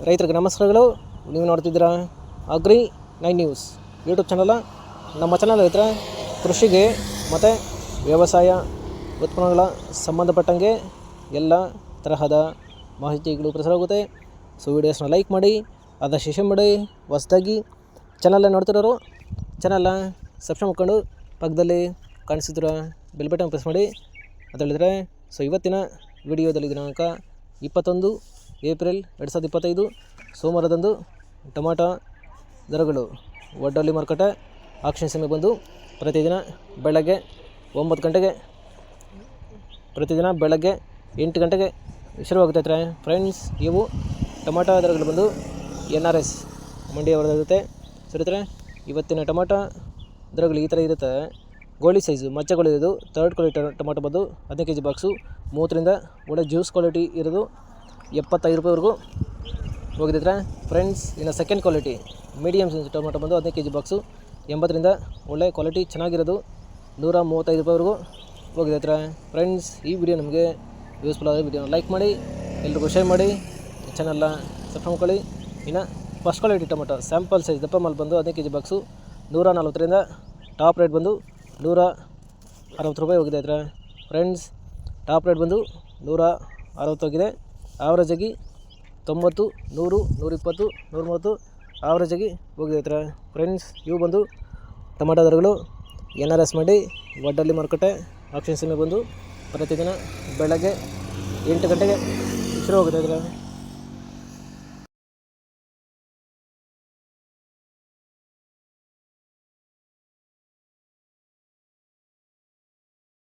ರೈತರಿಗೆ ನಮಸ್ಕಾರಗಳು. ನೀವು ನೋಡ್ತಿದ್ದೀರಾ agri nine news YouTube channel. ನಮ್ಮ ಚಾನಲ್ ರೈತರ, ಕೃಷಿಗೆ ಮತ್ತು ವ್ಯವಸಾಯ ಉತ್ಪನ್ನಗಳ ಸಂಬಂಧಪಟ್ಟಂಗೆ ಎಲ್ಲ ತರಹದ ಮಾಹಿತಿಗಳು ಪ್ರಸಾರವಾಗುತ್ತೆ. ಸೊ, ವೀಡಿಯೋಸ್ನ ಲೈಕ್ ಮಾಡಿ, ಅದರ ಶಿಷ್ಯ ಮಾಡಿ, ಹೊಸದಾಗಿ ಚಾನಲ್ನ ನೋಡ್ತಿರೋರು, ಚಾನಲ್ನ ಸಬ್ಸ್ಕ್ರೈಬ್ ಮಾಡ್ಕೊಂಡು ಪಕ್ಕದಲ್ಲಿ ಕಾಣಿಸಿದ್ರ ಬೆಲ್ ಬಟನ್ ಪ್ರೆಸ್ ಮಾಡಿ. ಅಂತ ಸೊ, ಇವತ್ತಿನ ವಿಡಿಯೋದಲ್ಲಿ ದಿನಾಂಕ ಇಪ್ಪತ್ತೊಂದು ಏಪ್ರಿಲ್ ಎರಡು ಸಾವಿರದ ಇಪ್ಪತ್ತೈದು, ಸೋಮವಾರದಂದು ಟೊಮಾಟೊ ದರಗಳು ಒಡ್ಡಲ್ಲಿ ಮಾರುಕಟ್ಟೆ ಆಕ್ಷನ್ ಸಮಯ ಬಂದು ಪ್ರತಿದಿನ ಬೆಳಗ್ಗೆ ಒಂಬತ್ತು ಗಂಟೆಗೆ, ಪ್ರತಿದಿನ ಬೆಳಗ್ಗೆ ಎಂಟು ಗಂಟೆಗೆ ಶುರುವಾಗುತ್ತೈತೆ ಫ್ರೆಂಡ್ಸ್, ಇವು ಟೊಮಾಟೊ ದರಗಳು ಬಂದು ಎನ್ ಆರ್ ಎಸ್ ಮಂಡಿಯವರ ಜೊತೆ ಸರಿತಾರೆ ಇವತ್ತಿನ ಟೊಮಾಟೊ ದರಗಳು ಈ ಥರ ಇರುತ್ತೆ. ಗೋಳಿ ಸೈಜು ಮಚ್ಚಗಳು ಇದು ತರ್ಡ್ ಕ್ವಾಲಿಟಿ ಟೊಮಾಟೊ ಬಂದು ಹದಿನೈದು ಕೆ ಜಿ ಬಾಕ್ಸು, ಮೂವತ್ತರಿಂದ ಒಳ್ಳೆ ಜ್ಯೂಸ್ ಕ್ವಾಲಿಟಿ ಇರೋದು ಎಪ್ಪತ್ತೈದು ರೂಪಾಯಿವರೆಗೂ ಹೋಗಿದ್ರೆ ಫ್ರೆಂಡ್ಸ್, ಇನ್ನು second quality medium size tomato ಬಂದು ಹದಿನೈದು ಕೆ ಜಿ ಬಾಕ್ಸು ಎಂಬತ್ತರಿಂದ ಒಳ್ಳೆ ಕ್ವಾಲಿಟಿ ಚೆನ್ನಾಗಿರೋದು ನೂರ ಮೂವತ್ತೈದು ರೂಪಾಯಿವರೆಗೂ ಹೋಗಿದೆ ಹತ್ರ ಫ್ರೆಂಡ್ಸ್ ಈ ವಿಡಿಯೋ ನಮಗೆ ಯೂಸ್ಫುಲ್ ಆದ ವಿಡಿಯೋನ ಲೈಕ್ ಮಾಡಿ, ಎಲ್ರಿಗೂ ಶೇರ್ ಮಾಡಿ ಚಾನಲ್ನ ಸಬ್ಸ್ಕ್ರೈಬ್ ಮಾಡ್ಕೊಳ್ಳಿ. ಇನ್ನು first quality tomato sample size ದಪ್ಪ ಮಾಲ್ ಬಂದು ಹದಿನೈದು ಕೆ ಜಿ ಬಾಕ್ಸು ನೂರ ನಲ್ವತ್ತರಿಂದ ಟಾಪ್ ರೇಟ್ ಬಂದು ನೂರ ಅರವತ್ತು ರೂಪಾಯಿ ಹೋಗಿದೆ ಹತ್ರ ಫ್ರೆಂಡ್ಸ್ ಟಾಪ್ ರೇಟ್ ಬಂದು ನೂರ ಅರವತ್ತು ಹೋಗಿದೆ. ಆವ್ರೇಜಾಗಿ ತೊಂಬತ್ತು, ನೂರು, ನೂರಿಪ್ಪತ್ತು ನೂರ ಮೂವತ್ತು ಆವ್ರೇಜಾಗಿ ಹೋಗಿದೆ ಹತ್ರ ಫ್ರೆಂಡ್ಸ್ ಇವು ಬಂದು ಟೊಮಾಟೊ ದರಗಳು ಎನ್ ಆರ್ ಎಸ್ ಮಾಡಿ ಒಡ್ಡಲ್ಲಿ ಮಾರುಕಟ್ಟೆ ಆಕ್ಷನ್ ಬಂದು ಪ್ರತಿದಿನ ಬೆಳಗ್ಗೆ ಎಂಟು ಗಂಟೆಗೆ ಶುರು ಹೋಗುತ್ತೆ ಇದ್ರೆ